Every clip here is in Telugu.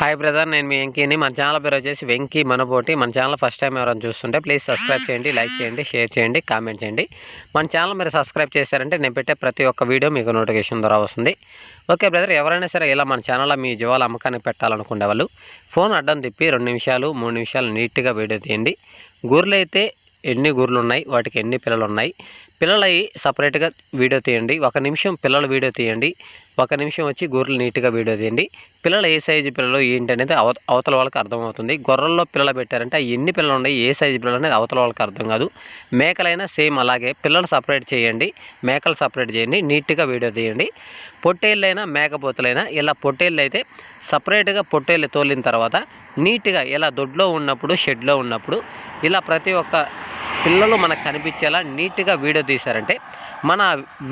హాయ్ బ్రదర్ నేను మీ వెంకీని. మన ఛానల్ పేరు వచ్చేసి వెంకీ మనబోటి. మన ఛానల్ ఫస్ట్ టైం ఎవరైనా చూస్తుంటే ప్లీజ్ సబ్స్క్రైబ్ చేయండి లైక్ చేయండి షేర్ చేయండి కామెంట్ చేయండి. మన ఛానల్ మీరు సబ్స్క్రైబ్ చేశారంటే నేను పెట్టే ప్రతి ఒక్క వీడియో మీకు నోటిఫికేషన్ ద్వారా వస్తుంది. ఓకే బ్రదర్ ఎవరైనా సరే ఇలా మన ఛానల్లో మీ జీవాల అమ్మకాన్ని పెట్టాలనుకునే వాళ్ళు ఫోన్ అడ్డం తిప్పి రెండు నిమిషాలు మూడు నిమిషాలు నీట్గా వీడియో తీయండి. గూర్లు అయితే ఎన్ని గూర్లు ఉన్నాయి? వాటికి ఎన్ని పిల్లలు ఉన్నాయి? పిల్లలవి సపరేట్గా వీడియో తీయండి. ఒక నిమిషం పిల్లల వీడియో తీయండి. ఒక నిమిషం వచ్చి గొర్రెలు నీట్గా వీడియో తీయండి. పిల్లలు ఏ సైజు పిల్లలు ఏంటి అనేది అవ అవతల వాళ్ళకి అర్థమవుతుంది. గొర్రెల్లో పిల్లలు పెట్టారంటే ఆ ఎన్ని పిల్లలు ఉన్నాయి ఏ సైజు పిల్లలు అనేది అవతల వాళ్ళకి అర్థం కాదు. మేకలైనా సేమ్ అలాగే పిల్లలు సపరేట్ చేయండి. మేకలు సపరేట్ చేయండి నీట్గా వీడియో తీయండి. పొట్టేళ్ళైనా మేకపోతులైనా ఇలా పొట్టేళ్ళు అయితే సపరేట్గా పొట్టేళ్ళు తోలిన తర్వాత నీట్గా ఇలా దొడ్లో ఉన్నప్పుడు షెడ్లో ఉన్నప్పుడు ఇలా ప్రతి ఒక్క పిల్లలు మనకు కనిపించేలా నీట్గా వీడియో తీశారంటే మన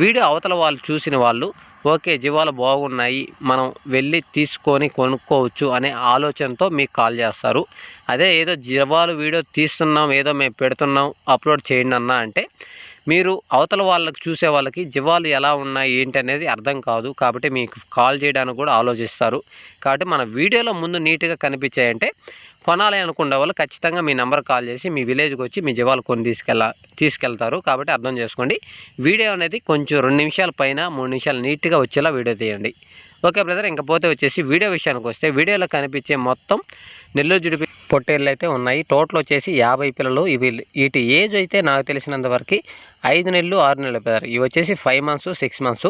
వీడియో అవతల వాళ్ళు చూసిన వాళ్ళు ఓకే జీవాలు బాగున్నాయి మనం వెళ్ళి తీసుకొని కొనుక్కోవచ్చు అనే ఆలోచనతో మీకు కాల్ చేస్తారు. అదే ఏదో జీవాలు వీడియో తీస్తున్నాం ఏదో మేము పెడుతున్నాం అప్లోడ్ చేయండి అన్న అంటే మీరు అవతల వాళ్ళకి చూసే వాళ్ళకి జీవాలు ఎలా ఉన్నాయి ఏంటి అనేది అర్థం కాదు. కాబట్టి మీకు కాల్ చేయడానికి కూడా ఆలోచిస్తారు. కాబట్టి మన వీడియోలో ముందు నీట్గా కనిపించాయంటే కొనాలి అనుకునే వాళ్ళు ఖచ్చితంగా మీ నెంబర్ కాల్ చేసి మీ విలేజ్కి వచ్చి మీ జీవాలు కొని తీసుకెళ్ళ తీసుకెళ్తారు. కాబట్టి అర్థం చేసుకోండి. వీడియో అనేది కొంచెం రెండు నిమిషాల పైన మూడు నిమిషాలు నీట్గా వచ్చేలా వీడియో తీయండి. ఓకే బ్రదర్ ఇంకపోతే వచ్చేసి వీడియో విషయానికి వస్తే వీడియోలో కనిపించే మొత్తం నెల్లూరు జుడిపి పొట్టేళ్ళు అయితే ఉన్నాయి. టోటల్ వచ్చేసి యాభై పిల్లలు. ఇవి వీటి ఏజ్ అయితే నాకు తెలిసినంత వరకు ఐదు నెలలు ఆరు నెలలు పిల్లలు ఇవి వచ్చేసి five months six months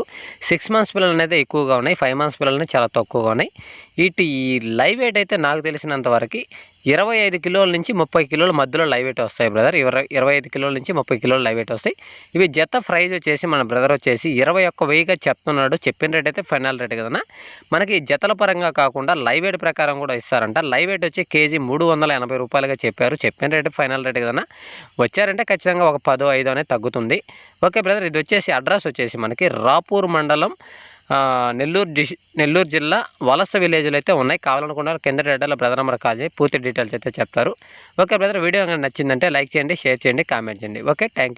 six months పిల్లలు అనేది ఎక్కువగా ఉన్నాయి. ఫైవ్ మంత్స్ పిల్లలు చాలా తక్కువగా ఉన్నాయి. ఇటు ఈ లైవ్ వెయిట్ అయితే నాకు తెలిసినంత వరకు ఇరవై ఐదు కిలోల నుంచి ముప్పై కిలోల మధ్యలో లైవ్ వెయిట్ వస్తాయి బ్రదర్. ఇరవై ఇరవై ఐదు కిలోల నుంచి ముప్పై కిలోల లైవ్ వెయిట్ వస్తాయి. ఇవి జత ప్రైజ్ వచ్చేసి మన బ్రదర్ వచ్చేసి ఇరవై ఒక్క వెయ్యిగా చెప్తున్నాడు. చెప్పిన రేట్ అయితే ఫైనల్ రేట్ కదా మనకి జతల పరంగా కాకుండా లైవ్ వెయిట్ ప్రకారం కూడా ఇస్తారంట. లైవ్ వెయిట్ వచ్చి కేజీ మూడు వందల ఎనభై రూపాయలుగా చెప్పారు. చెప్పిన రేట్ ఫైనల్ రేట్ కదా వచ్చారంటే ఖచ్చితంగా ఒక పదో ఐదో అనేది తగ్గుతుంది. Okay brother. ఇది వచ్చేసి అడ్రస్ వచ్చేసి మనకి రాపూర్ మండలం నెల్లూరు డిష్ నెల్లూరు జిల్లా వలస విలేజ్లు అయితే ఉన్నాయి. కావాలనుకున్న కింద డేటాలో బ్రదర్ నెంబర్ కాల్ చేసి పూర్తి డీటెయిల్స్ అయితే చెప్తారు. ఓకే బ్రదర్ వీడియో నచ్చిందంటే లైక్ చేయండి షేర్ చేయండి కామెంట్ చేయండి. Okay thank you